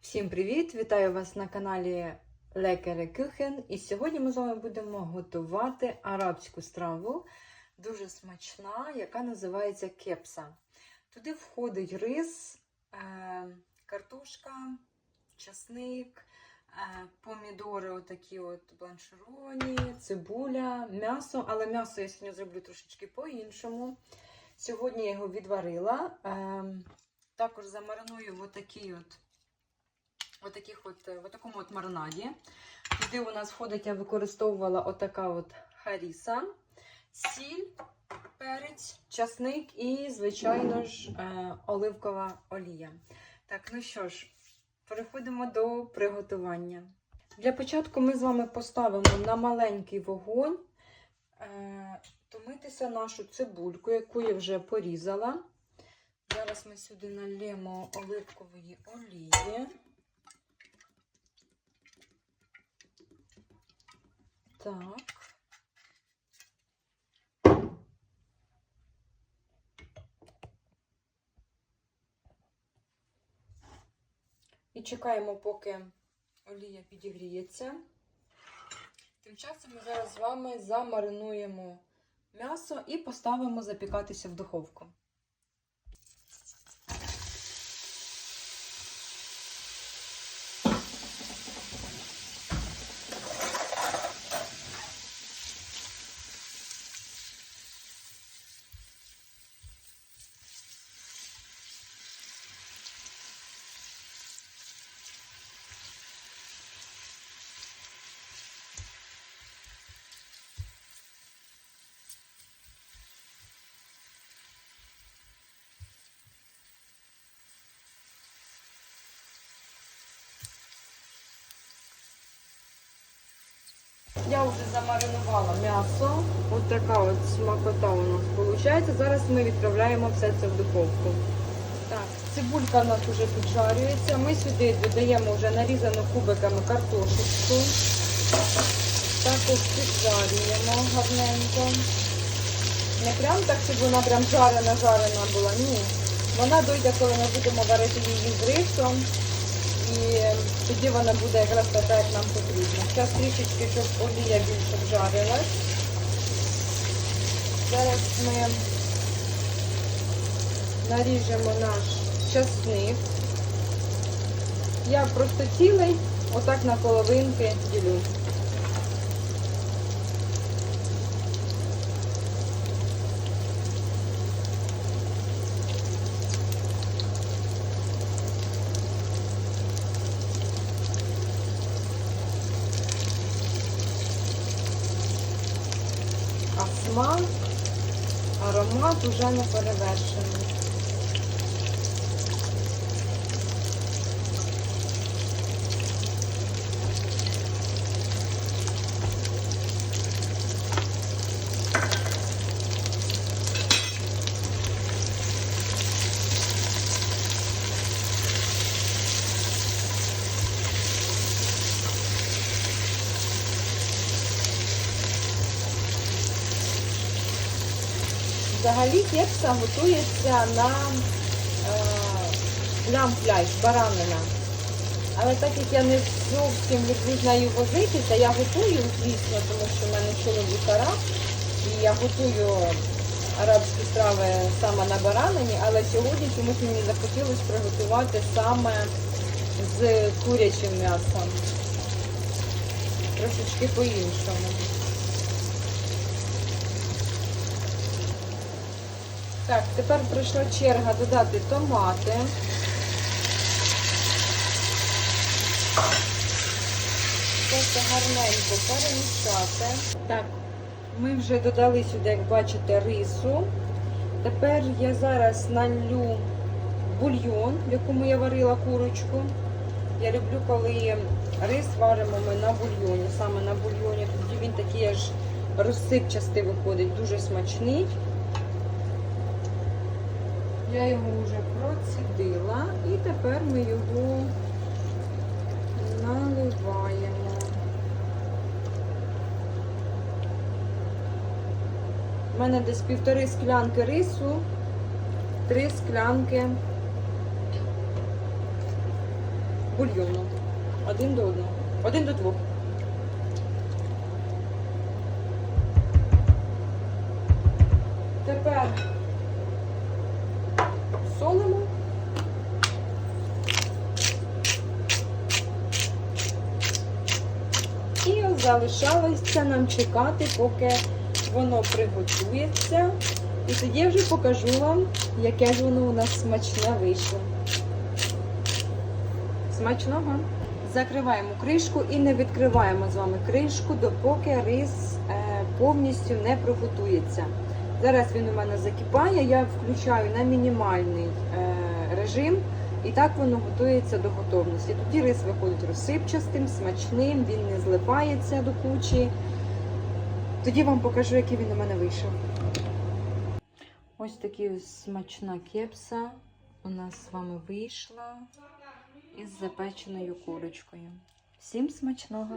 Всім привіт! Вітаю вас на каналі Лекере Кюхен. І сьогодні ми з вами будемо готувати арабську страву, дуже смачна, яка називається кепса. Туди входить рис, е, картошка, часник, е, помідори, отакі от бланшировані, цибуля, м'ясо. Але м'ясо я сьогодні зроблю трошечки по-іншому. Сьогодні я його відварила. Е, також замариную в отакій от в, таких от, в такому от маринаді. Туди у нас входить, я використовувала отака от харіса, сіль, перець, часник і, звичайно ж, е, оливкова олія. Так, ну що ж, переходимо до приготування. Для початку ми з вами поставимо на маленький вогонь е, томитися нашу цибульку, яку я вже порізала. Зараз ми сюди налємо оливкової олії. Так. І чекаємо, поки олія підігріється. Тим часом ми зараз з вами замаринуємо м'ясо і поставимо запікатися в духовку. Я вже замаринувала м'ясо. Ось така от смакота у нас виходить. Зараз ми відправляємо все це в духовку. Так, цибулька у нас вже піджарюється. Ми сюди додаємо вже нарізану кубиками картошечку. Також піджарюємо гарненько. Не прям так, щоб вона прям жарена-жарена була. Ні. Вона дойде, коли ми будемо варити її з рисом. І тоді вона буде якраз така, як нам потрібно. Зараз трішечки, щоб олія більше вжарилась. Зараз ми наріжемо наш часник. Я просто цілий, отак на половинки ділю. Смак, аромат уже не перевершений. Взагалі кекса готується на е, лямпляш, баранина. Але так як я не зовсім люблю нею возитися, я готую, звісно, тому що в мене чоловік араб, і я готую арабські страви саме на баранині, але сьогодні чомусь мені захотілося приготувати саме з курячим м'ясом. Трошечки по-іншому. Так, тепер прийшла черга додати томати. Все гарненько перемішати. Так, ми вже додали сюди, як бачите, рису. Тепер я зараз налью бульйон, в якому я варила курочку. Я люблю, коли рис варимо ми на бульйоні, саме на бульйоні. Тоді він такий аж розсипчастий виходить, дуже смачний. Я його вже процідила і тепер ми його наливаємо. У мене десь півтори склянки рису, три склянки бульйону. Один до одного. Один до двох. Тепер І залишалося нам чекати, поки воно приготується. І тоді вже покажу вам, яке ж воно у нас смачне вийшло. Смачного. Закриваємо кришку і не відкриваємо з вами кришку, допоки рис е, повністю не приготується. Зараз він у мене закипає, я включаю на мінімальний е, режим, і так воно готується до готовності. Тоді рис виходить розсипчастим, смачним, він не злипається до кучі. Тоді вам покажу, який він у мене вийшов. Ось така смачна кепса у нас з вами вийшла із запеченою курочкою. Всім смачного!